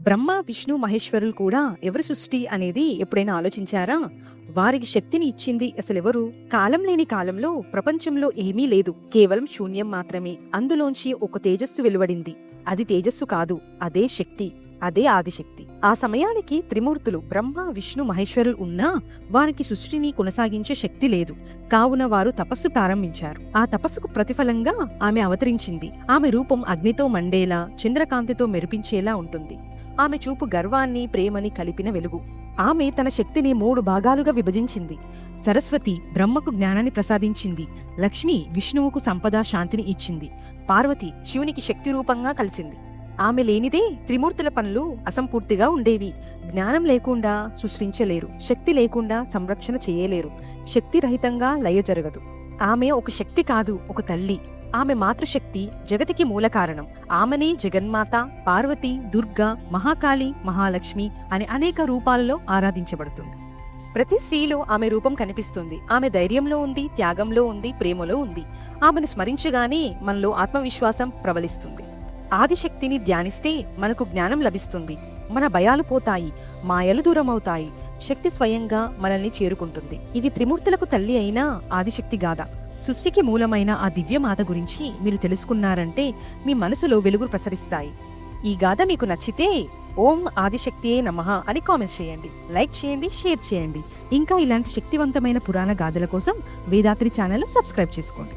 బ్రహ్మ విష్ణు మహేశ్వరులు కూడా ఎవరి సృష్టి అనేది ఎప్పుడైనా ఆలోచించారా? వారికి శక్తిని ఇచ్చింది అసలెవరు? కాలం లేని కాలంలో ప్రపంచంలో ఏమీ లేదు. కేవలం శూన్యం మాత్రమే. అందులోంచి ఒక తేజస్సు వెలువడింది. అది తేజస్సు కాదు. అదే శక్తి. అదే ఆదిశక్తి. ఆ సమయానికి త్రిమూర్తులు బ్రహ్మ విష్ణు మహేశ్వరులు ఉన్నా వారికి సృష్టిని కొనసాగించే శక్తి లేదు. కావున వారు తపస్సు ప్రారంభించారు. ఆ తపస్సుకు ప్రతిఫలంగా ఆమె అవతరించింది. ఆమె రూపం అగ్నితో మండేలా చంద్రకాంతితో మెరిపించేలా ఉంటుంది. ఆమె చూపు గర్వాన్ని ప్రేమని కలిపిన వెలుగు. ఆమె తన శక్తిని మూడు భాగాలుగా విభజించింది. సరస్వతి బ్రహ్మకు జ్ఞానాన్ని ప్రసాదించింది. లక్ష్మి విష్ణువుకు సంపద శాంతిని ఇచ్చింది. పార్వతి శివునికి శక్తి రూపంగా కలిసింది. ఆమె లేనిదే త్రిమూర్తుల పనులు అసంపూర్తిగా ఉండేవి. జ్ఞానం లేకుండా సృష్టించలేరు. శక్తి లేకుండా సంరక్షణ చేయలేరు. శక్తి రహితంగా లయ జరగదు. ఆమె ఒక శక్తి కాదు ఒక తల్లి. ఆమె మాతృశక్తి జగతికి మూల కారణం. ఆమెనే జగన్మాత పార్వతి దుర్గా మహాకాళి మహాలక్ష్మి అని అనేక రూపాలలో ఆరాధించబడుతుంది. ప్రతి స్త్రీలో ఆమె రూపం కనిపిస్తుంది. ఆమె ధైర్యంలో ఉంది త్యాగంలో ఉంది ప్రేమలో ఉంది. ఆమెను స్మరించగానే మనలో ఆత్మవిశ్వాసం ప్రబలిస్తుంది. ఆదిశక్తిని ధ్యానిస్తే మనకు జ్ఞానం లభిస్తుంది. మన భయాలు పోతాయి మాయలు దూరమవుతాయి శక్తి స్వయంగా మనల్ని చేరుకుంటుంది. ఇది త్రిమూర్తులకు తల్లి అయిన ఆదిశక్తి గాథ. సృష్టికి మూలమైన ఆ దివ్యమాత గురించి మీరు తెలుసుకున్నారంటే మీ మనసులో వెలుగులు ప్రసరిస్తాయి. ఈ గాథ మీకు నచ్చితే ఓం ఆదిశక్తియే నమః అని కామెంట్ చేయండి. లైక్ చేయండి షేర్ చేయండి. ఇంకా ఇలాంటి శక్తివంతమైన పురాణ గాథల కోసం వేదాత్రి ఛానల్ సబ్స్క్రైబ్ చేసుకోండి.